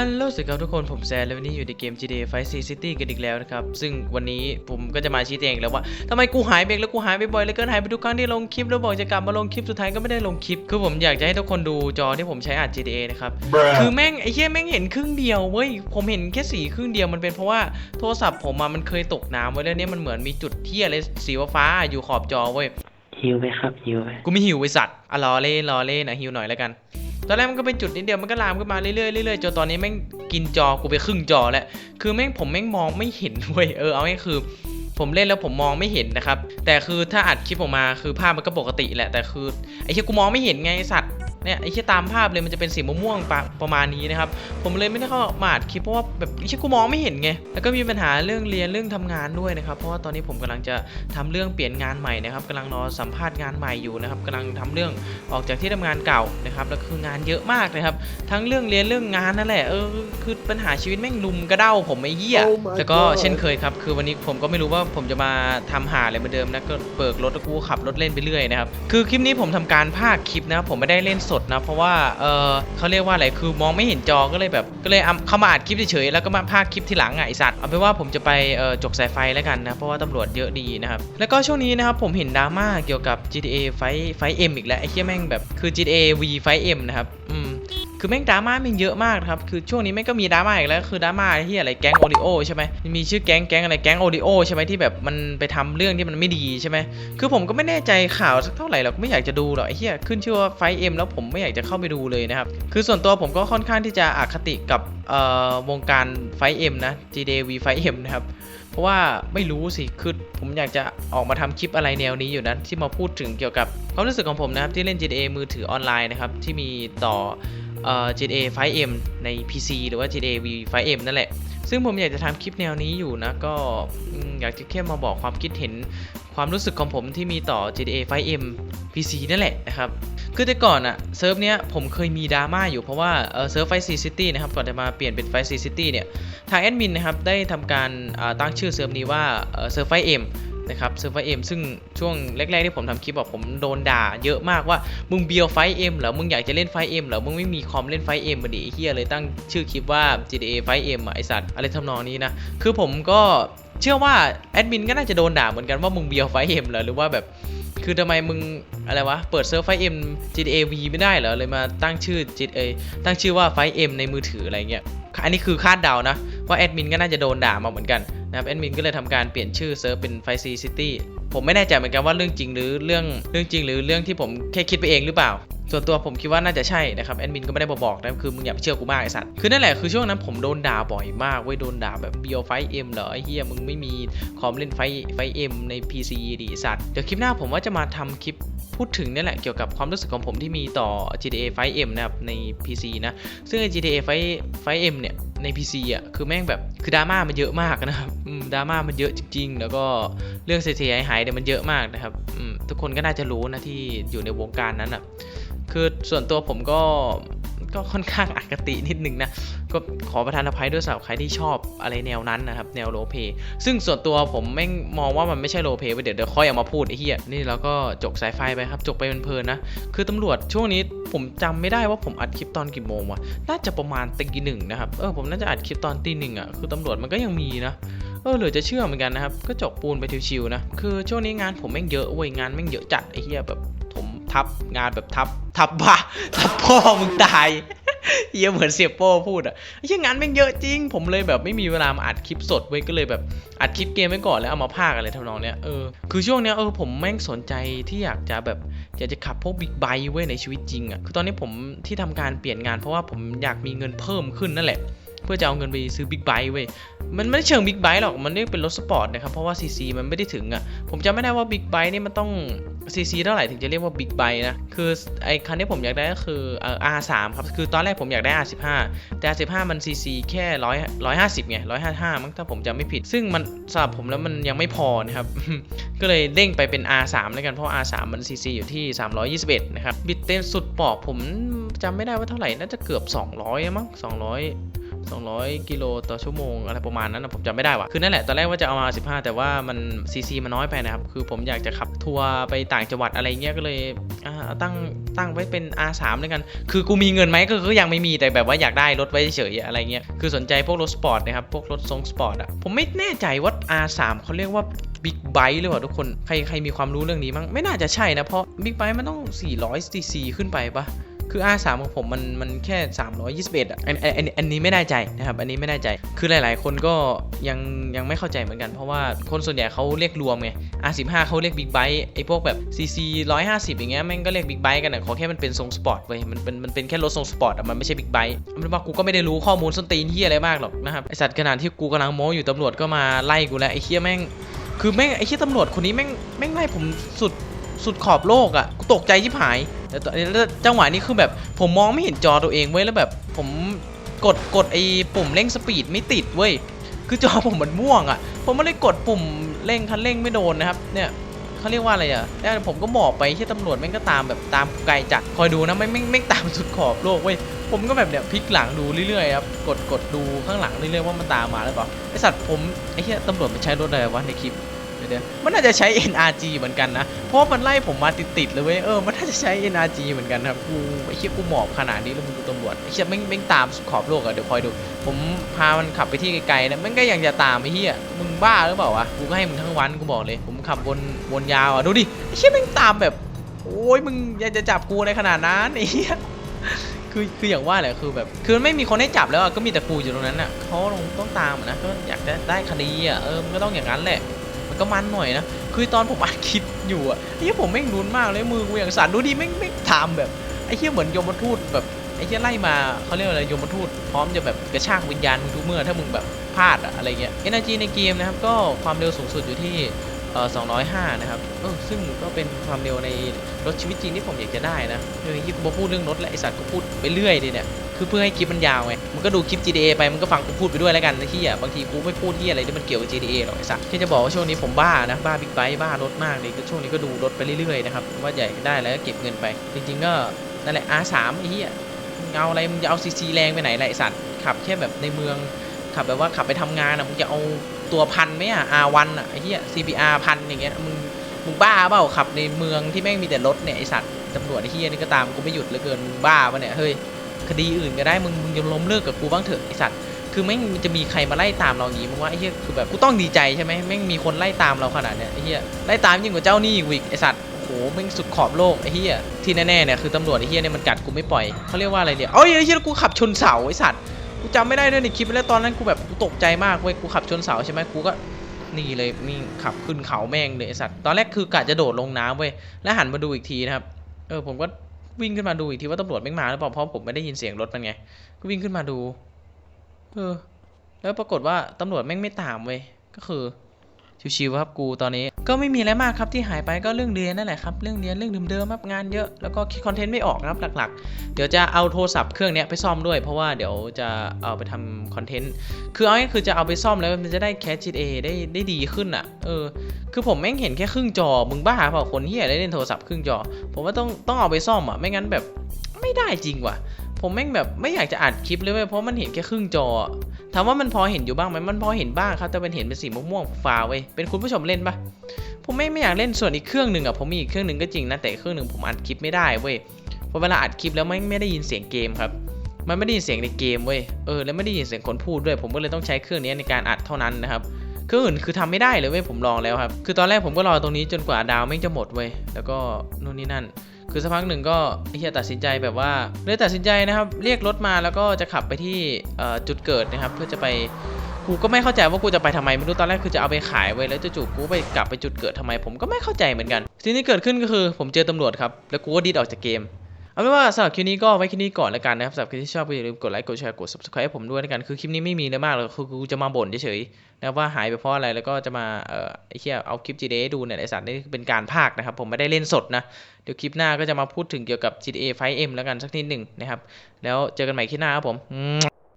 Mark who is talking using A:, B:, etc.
A: ฮัลโหลสวัสดีครับทุกคนผมแซนแล้ววันนี้อยู่ในเกม GTA 5 C City กันอีกแล้วนะครับ ซึ่งวันนี้ผมก็จะมาชี้แจงแล้วว่าทำไมกูหายไปแล้วกูหายไปบ่อยเหลยเกินหายไปทุกครั้งที่ลงคลิปแล้วบอกจะกลับมาลงคลิปสุดท้ายก็ไม่ได้ลงคลิป คือผมอยากจะให้ทุกคนดูจอที่ผมใช้อัด GTA นะครับ คือแม่งไอ้เหี้ยแม่งเห็นครึ่งเดียวเว้ยผมเห็นแค่สีครึ่งเดียวมันเป็นเพราะว่าโทรศัพท์ผมอะมันเคยตกน้ำไว้แล้วเนี่ยมันเหมือนมีจุดที่อะไรสีฟ้าๆอยู่ขอบจอเว้ย
B: หิวไหมครับหิวไหม
A: กูไม่หิวไอสัตว์อะรอเล่นรอเล่นนะหิวหน่อยแล้วกัน ตอนแรกมันก็เป็นจุดนิดเดียวมันก็ลามขึ้นมาเรื่อยๆเรื่อยๆจนตอนนี้แม่งกินจอกูไปครึ่งจอแล้วคือแม่งผมแม่งมองไม่เห็นเว้ยเออเอาง่ายคือผมเล่นแล้วผมมองไม่เห็นนะครับ แต่คือถ้าอัดคลิปออกมาคือภาพมันก็ปกติแหละ แต่คือไอ้ที่กูมองไม่เห็นไงสัตว เนี่ยไอ้เชี่ยตามภาพเลยมันจะเป็นสีม่วงๆประประมาณนี้นะครับ ผมเลยไม่ได้เข้ามาอัดคลิปเพราะว่าแบบไอ้เชี่ยกูมองไม่เห็นไง แล้วก็มีปัญหาเรื่องเรียนเรื่องทำงานด้วยนะครับ เพราะว่าตอนนี้ผมกำลังจะทำเรื่องเปลี่ยนงานใหม่นะครับกำลังรอสัมภาษณ์งานใหม่อยู่นะครับกำลังทำเรื่องออกจากที่ทำงานเก่านะครับ แล้วคืองานเยอะมากนะครับ ทั้งเรื่องเรียนเรื่องงานนั่นแหละ เออ คือ ปัญหาชีวิตแม่งลุมกระเด้าผมไอ้เหี้ย
B: Oh my
A: แล้วก็
B: God
A: เช่นเคยครับ คือวันนี้ผมก็ไม่รู้ว่าผมจะมาทำหาอะไรเหมือนเดิมนะ ก็เบิกรถแล้วกูขับรถเล่นไปเรื่อยนะครับ คือคลิปนี้ผมทำการพากย์คลิปนะ ผมไม่ได้เล่นสดนะ เพราะว่า เออเขาเรียกว่าอะไร คือมองไม่เห็นจอ ก็เลยแบบ ก็เลยเอาเข้ามาอัดคลิปเฉยๆ แล้วก็มาพากย์คลิปที่หลังอะไอสัตว์ เอาเป็นว่าผมจะไปเออจกสายไฟแล้วกันนะ เพราะว่าตำรวจเยอะดีนะครับ แล้วก็ช่วงนี้นะครับผมเห็นดราม่าเกี่ยวกับ GTA ไฟไฟเอ็มอีกแล้วไอ้เหี้ยแม่งแบบ คือ GTA V ไฟเอ็มนะครับ อืม คือแม่งดราม่าม่งเยอะมากครับ คือช่วงนี้แม่งก็มีดราม่าอีกแล้ว คือดราม่าที่อะไรแก๊งโอริโอใช่ไหมมีชื่อแก๊งแก๊งอะไรแก๊งโอริโอใช่ไหมที่แบบมันไปทำเรื่องที่มันไม่ดีใช่ไหมคือผมก็ไม่แน่ใจข่าวสักเท่าไหร่หรอกไม่อยากจะดูหรอกไอ้เหี้ยขึ้นชื่อว่าไฟเอ็มแล้วผมไม่อยากจะเข้าไปดูเลยนะครับคือส่วนตัวผมก็ค่อนข้างที่จะอคติกับเอ่อวงการไฟเอ็มนะ GDV ไฟเอ็มนะครับเพราะว่าไม่รู้สิ คือผมอยากจะออกมาทำคลิปอะไรแนวนี้อยู่นะที่มาพูดถึงเกี่ยวกับความรู้สึกของผมนะครับที่เล่น GTA มือถือออนไลน์นะครับที่มีต่อ เอ่อ GTA 5M ใน PC หรือว่า GTA V 5M นั่นแหละ ซึ่งผมอยากจะทำคลิปแนวนี้อยู่นะ ก็อยากจะแค่มาบอกความคิดเห็นความรู้สึกของผมที่มีต่อ GTA 5M PC นั่นแหละนะครับ คือแต่ก่อนอะเซิร์ฟเนี้ยผมเคยมีดราม่าอยู่เพราะว่าเซิร์ฟไฟซีซิตี้นะครับ ก่อนจะมาเปลี่ยนเป็นไฟซีซิตี้เนี่ย ทางแอดมินนะครับ ได้ทำการตั้งชื่อเซิร์ฟนี้ว่าเอ่อเซิร์ฟไฟเอ็ม นะครับเซิร์ฟไฟเอ็มซึ่งช่วงแรก ๆ ที่ผมทำคลิปบอกผมโดนด่าเยอะมากว่ามึงเบียวไฟเอ็มเหรอมึงอยากจะเล่นไฟเอ็มเหรอมึงไม่มีคอมเล่นไฟเอ็มมาดิไอ้เฮียเลยตั้งชื่อคลิปว่า GTA ไฟเอ็มไอสัตว์อะไรทำนองนี้นะคือผมก็เชื่อว่าแอดมินก็น่าจะโดนด่าเหมือนกันว่ามึงเบียวไฟเอ็มเหรอหรือว่าแบบคือทำไมมึงอะไรวะ เปิดเซิร์ฟไฟเอ็ม GTA V ไม่ได้เหรอ เลยมาตั้งชื่อ GTA ตั้งชื่อว่าไฟเอ็มในมือถืออะไรเงี้ย อันนี้คือคาดเดานะ ว่าแอดมินก็น่าจะโดนด่ามาเหมือนกัน นะครับแอดมินก็เลยทำการเปลี่ยนชื่อเซิร์ฟเป็นไฟซีซิตี้ผมไม่แน่ใจเหมือนกันว่าเรื่องจริงหรือเรื่องเรื่องจริงหรือเรื่องที่ผมแค่คิดไปเองหรือเปล่า ส่วนตัวผมคิดว่าน่าจะใช่นะครับแอดมินก็ไม่ได้บอกนะคือมึงอย่าไปเชื่อกูมากไอ้สัตว์คือนั่นแหละคือช่วงนั้นผมโดนด่าบ่อยมากเว้ยโดนด่าแบบเบียวไฟเอ็มเหรอไอ้เฮียมึงไม่มีคอมเล่นไฟไฟเอ็มใน PC ดิสัตว์เดี๋ยวคลิปหน้าผมว่าจะมาทำคลิปพูดถึงนี่แหละเกี่ยวกับความรู้สึกของผมที่มีต่อ GTA 5M นะครับใน PC นะ ซึ่ง GTA 5 5M เนี่ยใน PC อะคือแม่งแบบคือดราม่ามันเยอะมากนะครับดราม่ามันเยอะจริง ๆ แล้วก็เรื่องเสียหายหายเนี่ยมันเยอะมากนะครับทุกคนก็น่าจะรู้นะที่อยู่ในวงการนั้นอะ คือส่วนตัวผมก็ก็ค่อนข้างอคตินิดนึงนะ ก็ขอประทานอภัยด้วยสำหรับใครที่ชอบอะไรแนวนั้นนะครับ แนวโรลเพย์ซึ่งส่วนตัวผมแม่งมองว่ามันไม่ใช่โรลเพย์ไปเดี๋ยวเดี๋ยวค่อยเอามาพูดไอ้เหี้ยนี่เราก็จกสายไฟไปครับ จกไปเพลินๆนะ คือตำรวจช่วงนี้ผมจำไม่ได้ว่าผมอัดคลิปตอนกี่โมงวะน่าจะประมาณตีหนึ่งนะครับเออผมน่าจะอัดคลิปตอนตีหนึ่งอะคือตำรวจมันก็ยังมีนะเออเหลือจะเชื่อเหมือนกันนะครับ ก็จกปูนไปชิวๆนะ คือช่วงนี้งานผมแม่งเยอะเว้ยงานแม่งเยอะจัดไอ้เหี้ยแบบ ทับงานแบบทับทับบ้าทับพ่อมึงตายเหี้ยเหมือนเสียโป้พูดอะเหี้ยงานแม่งเยอะจริง ผมเลยแบบไม่มีเวลามาอัดคลิปสดเว้ยก็เลยแบบอัดคลิปเกมไว้ก่อนแล้วเอามาพากอะไรทำนองเนี้ยเออคือช่วงเนี้ยเออผมแม่งสนใจที่อยากจะแบบอยากจะขับพวกบิ๊กไบค์เว้ยในชีวิตจริงอะคือตอนนี้ผมที่ทำการเปลี่ยนงานเพราะว่าผมอยากมีเงินเพิ่มขึ้นนั่นแหละ เพื่อจะเอาเงินไปซื้อบิ๊กไบค์เว้ยมันไม่เชิงบิ๊กไบค์หรอกมันเรียกเป็นรถสปอร์ตนะครับเพราะว่าซีซีมันไม่ได้ถึงอะผมจำไม่ได้ว่าบิ๊กไบค์นี่มันต้องซีซีเท่าไหร่ถึงจะเรียกว่าบิ๊กไบค์นะคือไอ้คันที่ผมอยากได้ก็คือเอ่อ R3 ครับคือตอนแรกผมอยากได้ R15 แต่ R15 มันซีซีแค่ร้อยร้อยห้าสิบไงร้อยห้าห้ามั้งถ้าผมจำไม่ผิด ซึ่งมันสำหรับผมแล้วมันยังไม่พอนะครับ ก็เลยเด้งไปเป็น R3 แล้วกันเพราะ R3 มันซีซีอยู่ที่ 321 นะครับบิตเต็มสุดปอกผมจำไม่ได้ว่าเท่าไหร่น่าจะเกือบ 200 มั้ง200 200 กิโลต่อชั่วโมงอะไรประมาณนั้นนะผมจำไม่ได้ว่ะคือนั่นแหละตอนแรกว่าจะเอามา 15 แต่ว่ามันซีซีมันน้อยไปนะครับ คือผมอยากจะขับทัวร์ไปต่างจังหวัดอะไรเงี้ยก็เลยอ่าตั้งตั้งไว้เป็น R3 ด้วยกัน คือกูมีเงินไหมก็คือยังไม่มีแต่แบบว่าอยากได้รถไว้เฉยอะไรเงี้ยคือสนใจพวกรถสปอร์ตนะครับพวกรถทรงสปอร์ตอะผมไม่แน่ใจว่า R3 เขาเรียกว่าบิ๊กไบค์หรือเปล่าทุกคนใครใครมีความรู้เรื่องนี้มั้งไม่น่าจะใช่นะเพราะบิ๊กไบค์มันต้อง400 cc ขึ้นไปปะ คือ R3 ของผมมันมันแค่ 321อะอันอันอันนี้ไม่แน่ใจนะครับอันนี้ไม่แน่ใจ คือหลาย ๆ คนก็ยังยังไม่เข้าใจเหมือนกัน เพราะว่าคนส่วนใหญ่เขาเรียกรวมไง R15 เขาเรียกบิ๊กไบค์ไอ้พวกแบบ CC 150 อย่างเงี้ยแม่งก็เรียกบิ๊กไบค์กันอะขอแค่มันเป็นทรงสปอร์ตเว้ยมันเป็นมันเป็นแค่รถทรงสปอร์ตอะมันไม่ใช่บิ๊กไบค์มันว่ากูก็ไม่ได้รู้ข้อมูลส้นตีนที่อะไรมากหรอกนะครับไอสัตว์ขนาดที่กูกำลังโม้อยู่ตำรวจก็มาไล่กูแล้วไอ้เหี้ยแม่งคือแม่งไอ้เหี้ยตำรวจคนนี้แม่งแม่งไล่ผมสุด สุดขอบโลกอะ่ะกูตกใจชิบหายแต่ตอนแล้จังหวะนี้คือแบบผมมองไม่เห็นจอตัวเองเว้ยแล้วแบบผมกดกดไอ้ปุ่มเร่งสปีดไม่ติดเว้ยคือจอผมมันม่วงอะ่ะ ผมไม่ได้กดปุ่มเร่งคันเร่งไม่โดนนะครับเนี่ยเขาเรียกว่าอะไรอะ่ะแล้วผมก็หมอบไปที่ตำรวจแม่งก็ตามแบบตามไกลจัดคอยดูนะไม่ไม่ไม่ตามสุดขอบโลกเว้ยผมก็แบบเนี่ยพลิกหลังดูเรื่อยๆครับกดกดดูข้างหลังเรื่อยๆว่ามันตามมาหรือเปล่าไอสัตว์ผมไอ้เหี้ยตำรวจมันใช้รถอะไรวะในคลิป เดี๋ยวมันน่าจะใช้ NRG เหมือนกันนะ เพราะมันไล่ผมมาติดๆเลยเว้ย เออ มันน่าจะใช้ NRG เหมือนกันครับกูไอ้เชี่ยกูหมอบขนาดนี้แล้วมึงดูตำรวจไอ้เชี่ยแม่งแม่งตามขอบโลกอะเดี๋ยวคอยดู ผมพามันขับไปที่ไกลๆนะมันก็ยังจะตามไอ้เหี้ย มึงบ้าหรือเปล่าวะ กูก็ให้มึงทั้งวันกูบอกเลย ผมขับวนวนยาวอะดูดิ ไอ้เชี่ยแม่งตามแบบ โอ้ยมึงอยากจะจับกูในขนาดนั้นไอ้เหี้ยคือคืออย่างว่าแหละคือแบบคือมันไม่มีคนให้จับแล้วอะก็มีแต่กูอยู่ตรงนั้นอะเขาต้องตามนะก็อยากจะได้คดีอะเออมันก็ต้องอย่างนั้นแหละ ก็มันหน่อยนะ คือตอนผมอัดคลิปอยู่อะไอ้เหี้ยผมแม่งรุนมากเลยมือกูอย่างสั่นดูดิแม่งแม่งทำแบบไอ้เหี้ยเหมือนยมทูตแบบไอ้เหี้ยไล่มาเขาเรียกว่าอะไรยมทูตพร้อมจะแบบกระชากวิญญาณมึงทุกเมื่อถ้ามึงแบบพลาดอะอะไรเงี้ยเอเนจีในเกมนะครับก็ความเร็วสูงสุดอยู่ที่ 205 นะครับเออซึ่งก็เป็นความเร็วในรถชีวิตจริงที่ผมอยากจะได้นะเออที่กูพูดเรื่องรถและไอสัตว์กูพูดไปเรื่อยดิเนี่ยคือเพื่อให้คลิปมันยาวไงมันก็ดูคลิป GTA ไปมันก็ฟังกูพูดไปด้วยแล้วกันนะที่อะบางทีกูไม่พูดที่อะไรที่มันเกี่ยวกับ GTA หรอกไอสัสแค่จะบอกว่าช่วงนี้ผมบ้านะบ้าบิ๊กไบค์บ้ารถมากเลยก็ช่วงนี้ก็ดูรถไปเรื่อยๆนะครับว่าใหญ่ได้แล้วก็เก็บเงินไป จริง ๆ ก็นั่นแหละ R3 ไอ้เหี้ยมึงเอาอะไรมึงจะเอาซีซีแรงไปไหนไอสัตว์ขับแค่แบบในเมืองขับแบบว่าขับไปทำงานอะมึงจะเอา ตัวพันไหมอะ R1 อะไอ้เหี้ย CBR พันอย่างเงี้ยมึงมึงบ้าเปล่าขับในเมืองที่แม่งมีแต่รถเนี่ยไอสัตว์ตำรวจไอ้เหี้ยนี่ก็ตามกูไม่หยุดเหลือเกินมึงบ้าปะเนี่ยเฮ้ยคดีอื่นก็ได้มึงมึงจะล้มเลิกกับกูบ้างเถอะไอสัตว์คือแม่งจะมีใครมาไล่ตามเราอย่างงี้มึงว่าไอ้เหี้ยคือแบบกูต้องดีใจใช่ไหมแม่งมีคนไล่ตามเราขนาดเนี้ยไอ้เหี้ยไล่ตามยิ่งกว่าเจ้าหนี้อีกไอสัตว์โอ้โหแม่งสุดขอบโลกไอ้เหี้ยที่แน่ๆเนี่ยคือตำรวจไอ้เหี้ยเนี่ยมันกัดกูไม่ปล่อยเขาเรียกว่าอะไรเนี่ยเอ้ยไอ้เหี้ยกูขับชนเสาไอสัตว์ กูจำไม่ได้ด้วยในคลิปแล้วตอนนั้นกูแบบกูตกใจมากเว้ยกูขับชนเสาใช่ไหมกูก็นี่เลยนี่ขับขึ้นเขาแม่งเลยไอสัตว์ตอนแรกคือกะจะโดดลงน้ำเว้ยแล้วหันมาดูอีกทีนะครับเออผมก็วิ่งขึ้นมาดูอีกทีว่าตำรวจแม่มาหรือเปล่าเพราะผมไม่ได้ยินเสียงรถมันไงก็วิ่งขึ้นมาดูเออแล้วปรากฏว่าตำรวจแม่งไม่ตามเว้ยก็คือชิวๆครับกูตอนนี้ ก็ไม่มีอะไรมากครับที่หายไปก็เรื่องเรียนนั่นแหละครับเรื่องเรียนเรื่องเดิมๆครับงานเยอะแล้วก็คิดคอนเทนต์ไม่ออกนะครับหลักๆ เดี๋ยวจะเอาโทรศัพท์เครื่องนี้ไปซ่อมด้วย เพราะว่าเดี๋ยวจะเอาไปทำคอนเทนต์คือเอาง่ายคือจะเอาไปซ่อมแล้วมันจะได้แคช GTA ได้ได้ดีขึ้นอะเออคือผมแม่งเห็นแค่ครึ่งจอมึงบ้าเปล่าคนเฮียได้เล่นโทรศัพท์ครึ่งจอ ผมว่าต้องต้องเอาไปซ่อมอะไม่งั้นแบบไม่ได้จริงว่ะผมแม่งแบบไม่อยากจะอัดคลิปเลยเว้ยเพราะมันเห็นแค่ครึ่งจอ ถามว่ามันพอเห็นอยู่บ้างไหมมันพอเห็นบ้างครับแต่เป็นเห็นเป็นสีม่วงๆฟ้าเว้ยเป็นคุณผู้ชมเล่นปะผมไม่ไม่อยากเล่นส่วนอีกเครื่องหนึ่งอะผมมีอีกเครื่องหนึ่งก็จริงนะแต่เครื่องหนึ่งผมอัดคลิปไม่ได้เว้ยเพราะเวลาอัดคลิปแล้วไม่ไม่ได้ยินเสียงเกมครับ มันไม่ได้ยินเสียงในเกมเว้ยเออแล้วไม่ได้ยินเสียงคนพูดด้วย ผมก็เลยต้องใช้เครื่องนี้ในการอัดเท่านั้นนะครับ เครื่องอื่นคือทำไม่ได้เลยเว้ยผมลองแล้วครับ คือตอนแรกผมก็รอตรงนี้จนกว่าดาวแม่จะหมดเว้ย แล้วก็นู่นนี่นั่น คือสักพักหนึ่งก็ไอเฮียตัดสินใจแบบว่าเลยตัดสินใจนะครับ เรียกรถมาแล้วก็จะขับไปที่จุดเกิดนะครับ เพื่อจะไปกูก็ไม่เข้าใจว่ากูจะไปทำไมไม่รู้ตอนแรกคือจะเอาไปขายไว้แล้วจู่ๆกูไปกลับไปจุดเกิดทำไม ผมก็ไม่เข้าใจเหมือนกันสิ่งที่เกิดขึ้นก็คือ ผมเจอตำรวจครับแล้วกูก็ดีดออกจากเกม เอาเป็นว่าสำหรับคลิปนี้ก็ไว้แค่นี้ก่อนแล้วกันนะครับสำหรับใครที่ชอบก็อย่าลืมกดไลค์กดแชร์กด subscribe ให้ผมด้วยแล้วกันคือคลิปนี้ไม่มีอะไรมากเลยคือกูจะมาบ่นเฉยๆนะว่าหายไปเพราะอะไรแล้วก็จะมาเอ่อไอ้เหี้ยเอาคลิป GTA ดูเนี่ยไอ้สัตว์นี่เป็นการพากนะครับผมไม่ได้เล่นสดนะเดี๋ยวคลิปหน้าก็จะมาพูดถึงเกี่ยวกับ GTA 5M แล้วกันสักนิดหนึ่งนะครับแล้วเจอกันใหม่คลิปหน้าครับผม